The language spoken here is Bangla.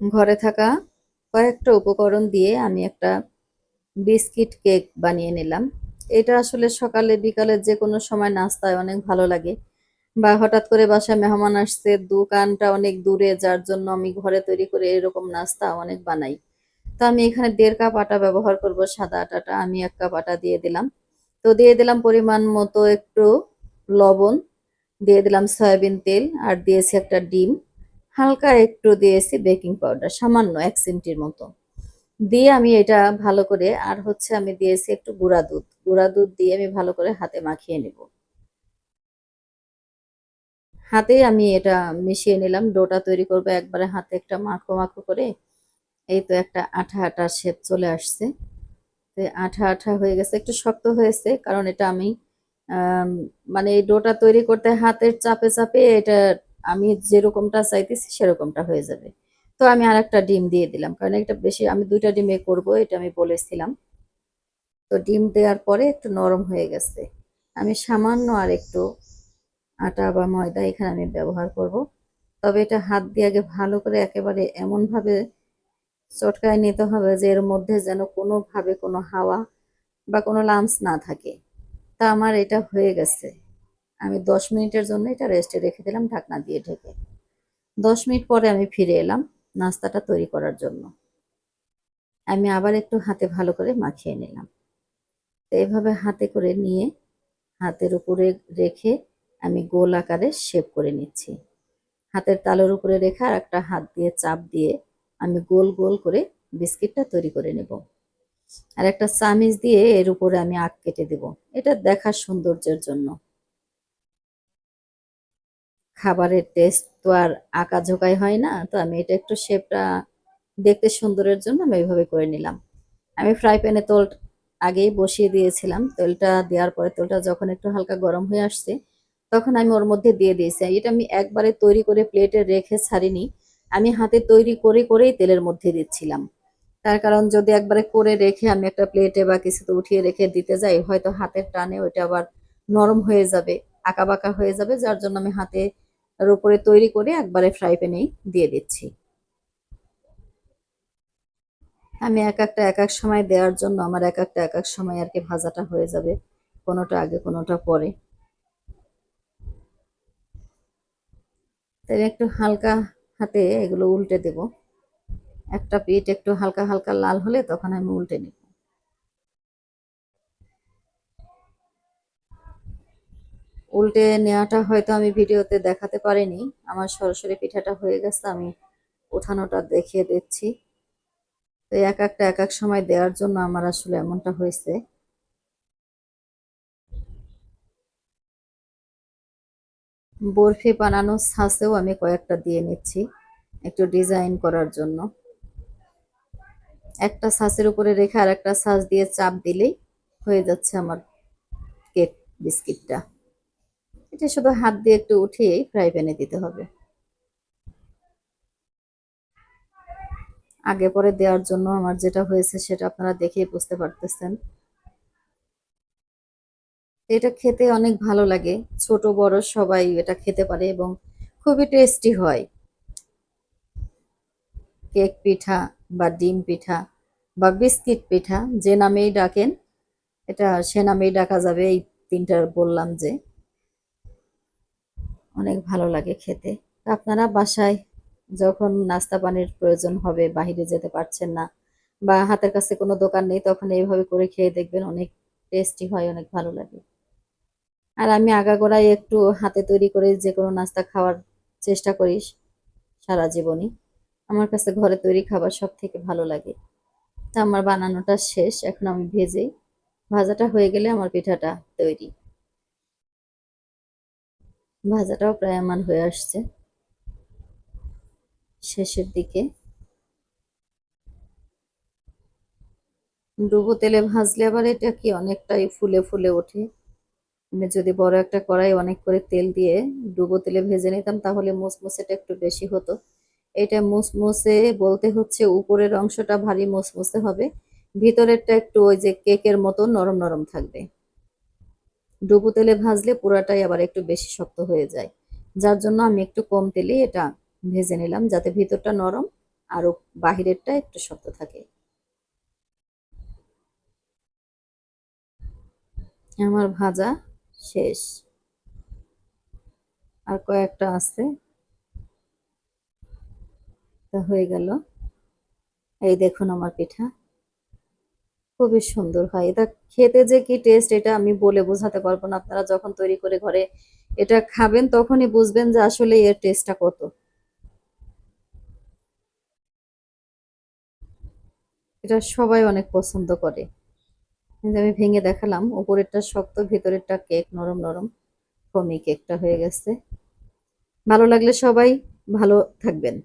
ঘরে থাকা কয়েকটা উপকরণ দিয়ে আমি একটা বিস্কিট কেক বানিয়ে নিলাম। এটা আসলে সকালে, বিকালে যে কোনো সময় নাস্তায় অনেক ভালো লাগে। বা হঠাৎ করে বাসায় মেহমান আসছে, দোকানটা অনেক দূরে, যার জন্য আমি ঘরে তৈরি করে এরকম নাস্তা অনেক বানাই। তো আমি এখানে দেড় কাপ আটা ব্যবহার করব, সাদা আটাটা। আমি এক কাপ আটা দিয়ে দিলাম। তো দিয়ে দিলাম পরিমাণ মতো একটু লবণ, দিয়ে দিলাম সয়াবিন তেল, আর দিয়েছি একটা ডিম। হালকা একটু দিয়েছি বেকিং পাউডার, সামান্য এক চিমটির মতো। দিয়ে আমি এটা ভালো করে, আর হচ্ছে আমি দিয়েছি একটু গুঁড়া দুধ। গুঁড়া দুধ দিয়ে আমি ভালো করে হাতে মাখিয়ে নেব। হাতে আমি এটা মিশিয়ে নিলাম। ডোটা তৈরি করব একবারে হাতে একটা মাখো মাখো করে। এই তো একটা আঠা আঠা শেপ চলে আসছে। আঠা আঠা হয়ে গেছে। একটু শক্ত হয়েছে, কারণ এটা আমি মানে এই ডোটা তৈরি করতে হাতের চাপে চাপে এটা আমি যেরকমটা চাইতেছি সেরকমটা হয়ে যাবে। তো আমি আর একটা ডিম দিয়ে দিলাম, কারণ এটা বেশি, আমি দুইটা ডিমে করব, এটা আমি বলেছিলাম। তো ডিম দেওয়ার পরে একটু নরম হয়ে গেছে। আমি সামান্য আর একটু আটা বা ময়দা এখানে আমি ব্যবহার করব। তবে এটা হাত দিয়ে আগে ভালো করে একেবারে এমনভাবে চটকায় নিতে হবে যে এর মধ্যে যেন কোনোভাবে কোনো হাওয়া বা কোনো লামস না থাকে। তা আমার এটা হয়ে গেছে। আমি দশ মিনিটের জন্য এটা রেস্টে রেখে দিলাম, ঢাকনা দিয়ে ঢেকে। দশ মিনিট পরে আমি ফিরে এলাম নাস্তাটা তৈরি করার জন্য। আমি আবার একটু হাতে ভালো করে মাখিয়ে নিলাম। তো এভাবে হাতে করে নিয়ে হাতের উপরে রেখে আমি গোল আকারে শেপ করে নিচ্ছি। হাতের তালের উপরে রেখে আর একটা হাত দিয়ে চাপ দিয়ে আমি গোল গোল করে বিস্কিটটা তৈরি করে নেব। আর একটা চামিচ দিয়ে এর উপরে আমি আঁক কেটে দেব। এটা দেখার সৌন্দর্যের জন্য। খাবারের টেস্ট তো আর আঁকা ঝোঁকাই হয় না। তো আমি এটা একটু শেপটা দেখতে সুন্দরের জন্য আমি এইভাবে করে নিলাম। আমি ফ্রাই প্যানে তোল আগেই বসিয়ে দিয়েছিলাম। তেলটা দেওয়ার পরে তেলটা যখন একটু হালকা গরম হয়ে আসছে, তখন আমি ওর মধ্যে দিয়ে দিয়েছি। এটা আমি একবারে তৈরি করে প্লেটে রেখে ছাড়িনি। আমি হাতে তৈরি করে, করেই তেলের মধ্যে দিচ্ছিলাম। তার কারণ যদি একবারে করে রেখে আমি একটা প্লেটে বা কিছুতে উঠিয়ে রেখে দিতে যাই, হয়তো হাতের টানে ওইটা আবার নরম হয়ে যাবে আঁকা বাঁকা হয়ে যাবে। যার জন্য আমি হাতে এর উপরে তৈরি করে একবারে ফ্রাই প্যানেই দিয়ে দিচ্ছি। আমি এক একটা এক এক সময় দেওয়ার জন্য আমার এক একটা এক এক সময় আর কি ভাজাটা হয়ে যাবে, কোনোটা আগে, কোনোটা পরে। তাই একটু হালকা হাতে এগুলো উল্টে দেব। একটা পিঠ একটু হালকা হালকা লাল হলে তখন আমি উল্টে নেব। উল্টে নেওয়াটা হয়তো আমি ভিডিওতে দেখাতে পারিনি। আমার সরাসরি পিঠাটা হয়ে গেছে, আমি উঠানোটা দেখিয়ে দিচ্ছি। তো এক একটা এক এক সময় দেওয়ার জন্য আমার আসলে এমনটা হয়েছে। বরফি বানানো ছাঁচেও আমি কয়েকটা দিয়ে নিচ্ছি, একটু ডিজাইন করার জন্য। একটা ছাঁচের উপরে রেখে আর একটা ছাঁচ দিয়ে চাপ দিলেই হয়ে যাচ্ছে আমার কেক বিস্কিটটা। এটা শুধু হাত দিয়ে একটু উঠিয়েই ফ্রাই প্যানে দিতে হবে। আগে পরে দেওয়ার জন্য আমার যেটা হয়েছে সেটা আপনারা দেখেই বুঝতে পারতেছেন। এটা খেতে অনেক ভালো লাগে। ছোট, বড় সবাই এটা খেতে পারে এবং খুবই টেস্টি হয়। কেক পিঠা বা ডিম পিঠা বা বিস্কিট পিঠা যে নামেই ডাকেন, এটা সে নামেই ডাকা যাবে, এই তিনটা বললাম যে। অনেক ভালো লাগে খেতে। আপনারা বাসায় যখন নাস্তা পানির প্রয়োজন হবে, বাহিরে যেতে পারছেন না বা হাতের কাছে কোনো দোকান নেই, তখন এইভাবে করে খেয়ে দেখবেন অনেক টেস্টি হয়, অনেক ভালো লাগে। আর আমি আগাগোড়াই একটু হাতে তৈরি করে যে কোনো নাস্তা খাওয়ার চেষ্টা করি সারা জীবনই। আমার কাছে ঘরে তৈরি খাবার সব থেকে ভালো লাগে। তা আমার বানানোটা শেষ, এখন আমি ভেজেই। ভাজাটা হয়ে গেলে আমার পিঠাটা তৈরি। ভাজাটাও প্রায় আমার হয়ে আসছে। শেষের দিকে। ডুবো তেলে ভাজলে আবার এটা কি অনেকটাই ফুলে ফুলে ওঠে। আমি যদি বড় একটা কড়াই অনেক করে তেল দিয়ে ডুবো তেলে ভেজে নিতাম, তাহলে মুসমুসেটা একটু বেশি হতো। এটা মুসমুসে বলতে হচ্ছে উপরের অংশটা ভারী মুসমুসে হবে, ভিতরেরটা একটু ওই যে কেকের মতো নরম নরম থাকবে। ডুবো তেলে ভাজলে পুরাটাই আবার একটু বেশি শক্ত হয়ে যায়। যার জন্য আমি একটু কম তেলে এটা ভেজে নিলাম যাতে ভিতরটা নরম আর বাহিরেরটা একটু শক্ত থাকে। আমার ভাজা শেষ। আর কয়েকটা আছে। তা হয়ে গেল। এই দেখুন আমার পিঠা। খুবই সুন্দর হয়। এটা খেতে যে কি টেস্ট এটা আমি বলে বোঝাতে পারব না। আপনারা যখন তৈরি করে ঘরে এটা খাবেন, তখনই বুঝবেন যে আসলে এর টেস্টটা কত। এটা সবাই অনেক পছন্দ করে। আমি ভেঙে দেখালাম, উপরেরটা শক্ত, ভেতরেরটা কেক নরম নরম। কমি কেকটা হয়ে গেছে। ভালো লাগলে সবাই ভালো থাকবেন।